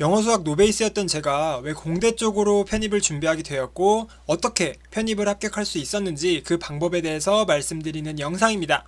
영어 수학 노베이스였던 제가 왜 공대 쪽으로 편입을 준비하게 되었고 어떻게 편입을 합격할 수 있었는지 그 방법에 대해서 말씀드리는 영상입니다.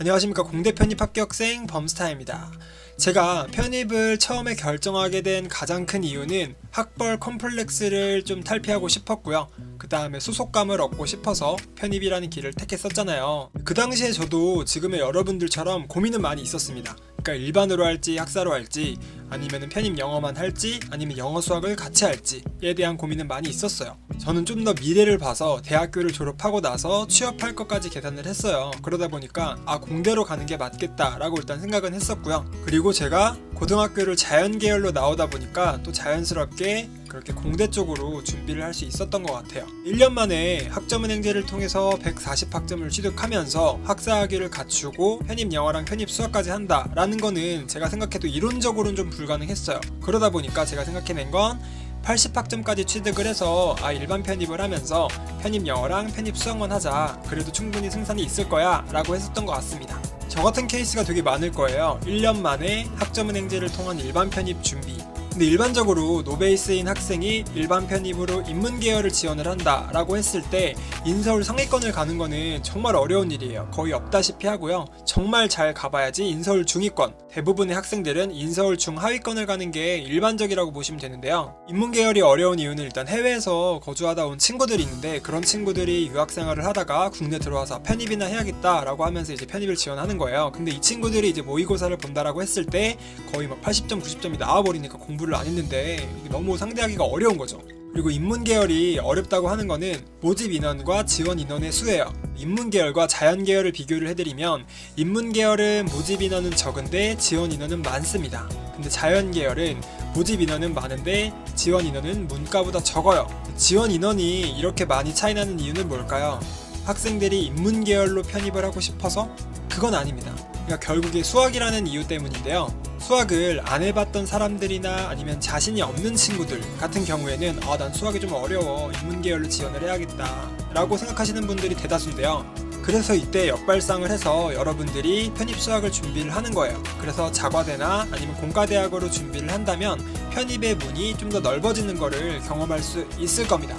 안녕하십니까 공대 편입 합격생 범스타입니다. 제가 편입을 처음에 결정하게 된 가장 큰 이유는 학벌 컴플렉스를 좀 탈피하고 싶었고요. 그 다음에 소속감을 얻고 싶어서 편입이라는 길을 택했었잖아요. 그 당시에 저도 지금의 여러분들처럼 고민은 많이 있었습니다. 그러니까 일반으로 할지 학사로 할지 아니면 편입 영어만 할지 아니면 영어 수학을 같이 할지에 대한 고민은 많이 있었어요. 저는 좀 더 미래를 봐서 대학교를 졸업하고 나서 취업할 것까지 계산을 했어요. 그러다 보니까 아 공대로 가는 게 맞겠다라고 일단 생각은 했었고요. 그리고 제가 고등학교를 자연 계열로 나오다 보니까 또 자연스럽게 그렇게 공대 쪽으로 준비를 할 수 있었던 것 같아요. 1년 만에 학점은 행제를 통해서 140학점을 취득하면서 학사학위를 갖추고 편입 영어랑 편입 수학까지 한다라는 거는 제가 생각해도 이론적으로는 좀 불가능했어요. 그러다 보니까 제가 생각해낸 건 80학점까지 취득을 해서 아 일반 편입을 하면서 편입 영어랑 편입 수학만 하자. 그래도 충분히 승산이 있을 거야 라고 했었던 것 같습니다. 저 같은 케이스가 되게 많을 거예요. 1년 만에 학점은행제를 통한 일반 편입 준비 근데 일반적으로 노베이스인 학생이 일반 편입으로 인문 계열을 지원을 한다라고 했을 때 인서울 상위권을 가는 거는 정말 어려운 일이에요. 거의 없다시피 하고요. 정말 잘 가봐야지 인서울 중위권. 대부분의 학생들은 인서울 중하위권을 가는 게 일반적이라고 보시면 되는데요. 인문 계열이 어려운 이유는 일단 해외에서 거주하다 온 친구들이 있는데 그런 친구들이 유학 생활을 하다가 국내 들어와서 편입이나 해야겠다라고 하면서 이제 편입을 지원하는 거예요. 근데 이 친구들이 이제 모의고사를 본다라고 했을 때 거의 막 80점, 90점이 나와버리니까 공부를 안 했는데 너무 상대하기가 어려운 거죠. 그리고 인문 계열이 어렵다고 하는 거는 모집 인원과 지원 인원의 수예요. 인문 계열과 자연 계열을 비교를 해드리면 인문 계열은 모집 인원은 적은데 지원 인원은 많습니다. 근데 자연 계열은 모집 인원은 많은데 지원 인원은 문과보다 적어요. 지원 인원이 이렇게 많이 차이 나는 이유는 뭘까요? 학생들이 인문 계열로 편입을 하고 싶어서? 그건 아닙니다. 그러니까 결국에 수학이라는 이유 때문인데요. 수학을 안 해봤던 사람들이나 아니면 자신이 없는 친구들 같은 경우에는 아 난 수학이 좀 어려워. 인문 계열로 지원을 해야겠다 라고 생각하시는 분들이 대다수인데요. 그래서 이때 역발상을 해서 여러분들이 편입 수학을 준비를 하는 거예요. 그래서 자과대나 아니면 공과대학으로 준비를 한다면 편입의 문이 좀 더 넓어지는 거를 경험할 수 있을 겁니다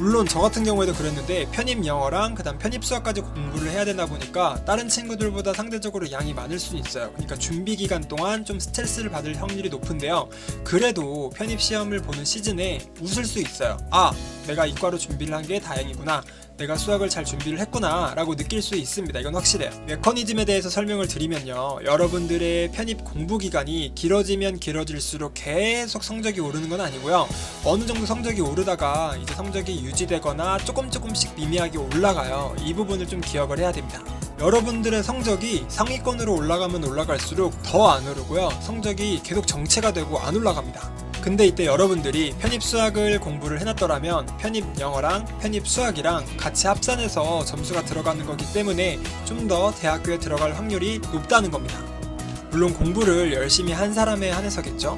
물론 저 같은 경우에도 그랬는데 편입 영어랑 그다음 편입 수학까지 공부를 해야 되다 보니까 다른 친구들보다 상대적으로 양이 많을 수는 있어요. 그러니까 준비 기간 동안 좀 스트레스를 받을 확률이 높은데요. 그래도 편입 시험을 보는 시즌에 웃을 수 있어요. 아, 내가 이과로 준비를 한 게 다행이구나. 내가 수학을 잘 준비를 했구나 라고 느낄 수 있습니다. 이건 확실해요. 메커니즘에 대해서 설명을 드리면요. 여러분들의 편입 공부 기간이 길어지면 길어질수록 계속 성적이 오르는 건 아니고요. 어느 정도 성적이 오르다가 이제 성적이 유지되거나 조금 조금씩 미미하게 올라가요. 이 부분을 좀 기억을 해야 됩니다. 여러분들의 성적이 상위권으로 올라가면 올라갈수록 더 안 오르고요. 성적이 계속 정체가 되고 안 올라갑니다. 근데 이때 여러분들이 편입 수학을 공부를 해놨더라면 편입 영어랑 편입 수학이랑 같이 합산해서 점수가 들어가는 거기 때문에 좀 더 대학교에 들어갈 확률이 높다는 겁니다. 물론 공부를 열심히 한 사람에 한해서겠죠.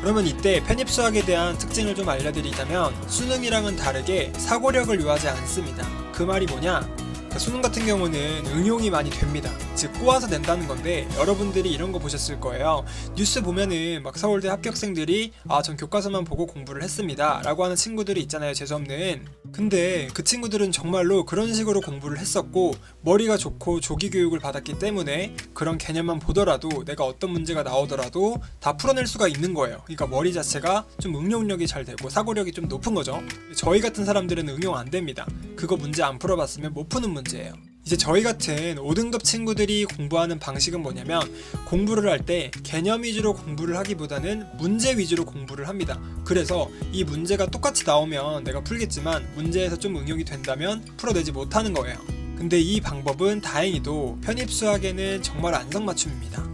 그러면 이때 편입 수학에 대한 특징을 좀 알려드리자면 수능이랑은 다르게 사고력을 요하지 않습니다. 그 말이 뭐냐? 그러니까 수능 같은 경우는 응용이 많이 됩니다. 즉 꼬아서 낸다는 건데 여러분들이 이런 거 보셨을 거예요. 뉴스 보면은 막 서울대 합격생들이 아 전 교과서만 보고 공부를 했습니다. 라고 하는 친구들이 있잖아요. 재수없는. 근데 그 친구들은 정말로 그런 식으로 공부를 했었고 머리가 좋고 조기 교육을 받았기 때문에 그런 개념만 보더라도 내가 어떤 문제가 나오더라도 다 풀어낼 수가 있는 거예요. 그러니까 머리 자체가 좀 응용력이 잘 되고 사고력이 좀 높은 거죠. 저희 같은 사람들은 응용 안 됩니다. 그거 문제 안 풀어봤으면 못 푸는 문제예요. 이제 저희 같은 5등급 친구들이 공부하는 방식은 뭐냐면 공부를 할 때 개념 위주로 공부를 하기보다는 문제 위주로 공부를 합니다. 그래서 이 문제가 똑같이 나오면 내가 풀겠지만 문제에서 좀 응용이 된다면 풀어내지 못하는 거예요. 근데 이 방법은 다행히도 편입 수학에는 정말 안성맞춤입니다.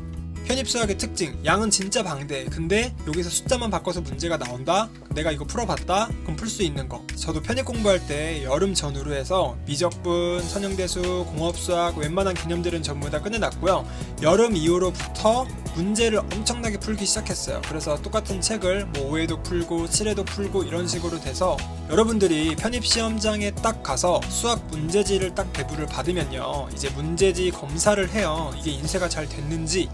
편입 수학의 특징, 양은 진짜 방대. 근데 여기서 숫자만 바꿔서 문제가 나온다? 내가 이거 풀어봤다? 그럼 풀 수 있는 거. 저도 편입 공부할 때 여름 전후로 해서 미적분, 선형대수, 공업수학, 웬만한 개념들은 전부 다 끝내놨고요. 여름 이후로부터 문제를 엄청나게 풀기 시작했어요. 그래서 똑같은 책을 뭐 5회도 풀고 7회도 풀고 이런 식으로 돼서 여러분들이 편입 시험장에 딱 가서 수학 문제지를 딱 배부를 받으면요. 이제 문제지 검사를 해요. 이게 인쇄가 잘 됐는지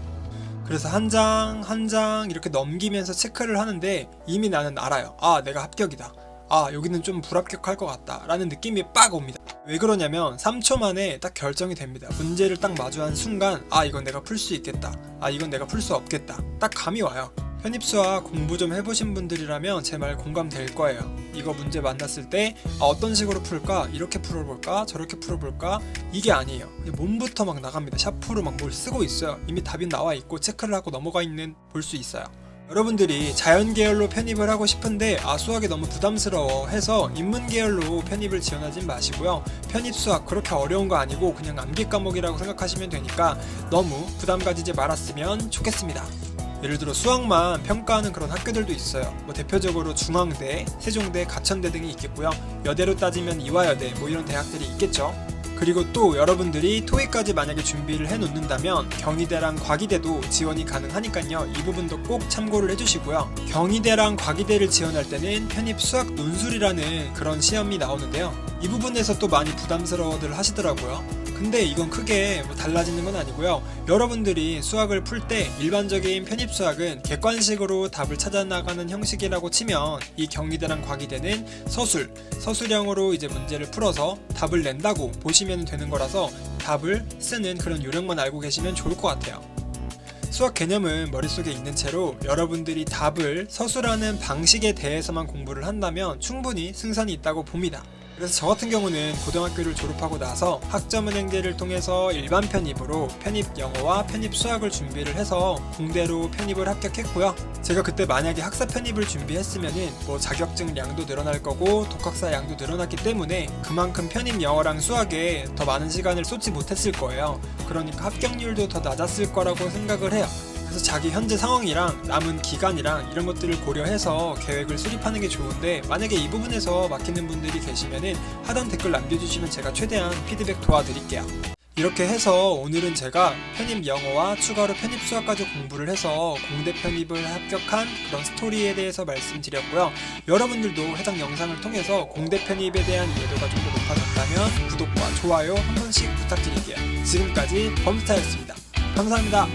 그래서 한 장 한 장 이렇게 넘기면서 체크를 하는데 이미 나는 알아요. 아, 내가 합격이다. 아, 여기는 좀 불합격할 것 같다. 라는 느낌이 빡 옵니다. 왜 그러냐면 3초 만에 딱 결정이 됩니다. 문제를 딱 마주한 순간, 아, 이건 내가 풀 수 있겠다. 아, 이건 내가 풀 수 없겠다. 딱 감이 와요. 편입수학 공부 좀 해보신 분들이라면 제 말 공감될 거예요. 이거 문제 만났을 때 아, 어떤 식으로 풀까? 이렇게 풀어볼까? 저렇게 풀어볼까? 이게 아니에요. 몸부터 막 나갑니다. 샤프로 막 뭘 쓰고 있어요. 이미 답이 나와 있고 체크를 하고 넘어가 있는 볼 수 있어요. 여러분들이 자연 계열로 편입을 하고 싶은데 아 수학이 너무 부담스러워 해서 인문 계열로 편입을 지원하진 마시고요. 편입 수학 그렇게 어려운 거 아니고 그냥 암기 과목이라고 생각하시면 되니까 너무 부담 가지지 말았으면 좋겠습니다. 예를 들어 수학만 평가하는 그런 학교들도 있어요. 뭐 대표적으로 중앙대, 세종대, 가천대 등이 있겠고요. 여대로 따지면 이화여대 뭐 이런 대학들이 있겠죠. 그리고 또 여러분들이 토익까지 만약에 준비를 해 놓는다면 경희대랑 과기대도 지원이 가능하니까요. 이 부분도 꼭 참고를 해주시고요. 경희대랑 과기대를 지원할 때는 편입 수학 논술이라는 그런 시험이 나오는데요. 이 부분에서 또 많이 부담스러워들 하시더라고요. 근데 이건 크게 뭐 달라지는 건 아니고요. 여러분들이 수학을 풀 때 일반적인 편입 수학은 객관식으로 답을 찾아 나가는 형식이라고 치면 이 경희대랑 과기대는 서술, 서술형으로 이제 문제를 풀어서 답을 낸다고 보시면 되는 거라서 답을 쓰는 그런 요령만 알고 계시면 좋을 것 같아요. 수학 개념은 머릿속에 있는 채로 여러분들이 답을 서술하는 방식에 대해서만 공부를 한다면 충분히 승산이 있다고 봅니다. 그래서 저 같은 경우는 고등학교를 졸업하고 나서 학점은행제를 통해서 일반 편입으로 편입 영어와 편입 수학을 준비를 해서 공대로 편입을 합격했고요. 제가 그때 만약에 학사 편입을 준비했으면은 뭐 자격증 양도 늘어날 거고 독학사 양도 늘어났기 때문에 그만큼 편입 영어랑 수학에 더 많은 시간을 쏟지 못했을 거예요. 그러니까 합격률도 더 낮았을 거라고 생각을 해요. 그래서 자기 현재 상황이랑 남은 기간이랑 이런 것들을 고려해서 계획을 수립하는 게 좋은데 만약에 이 부분에서 막히는 분들이 계시면은 하단 댓글 남겨주시면 제가 최대한 피드백 도와드릴게요. 이렇게 해서 오늘은 제가 편입 영어와 추가로 편입 수학까지 공부를 해서 공대 편입을 합격한 그런 스토리에 대해서 말씀드렸고요. 여러분들도 해당 영상을 통해서 공대 편입에 대한 이해도가 좀 더 높아졌다면 구독과 좋아요 한 번씩 부탁드릴게요. 지금까지 범스타였습니다. 감사합니다.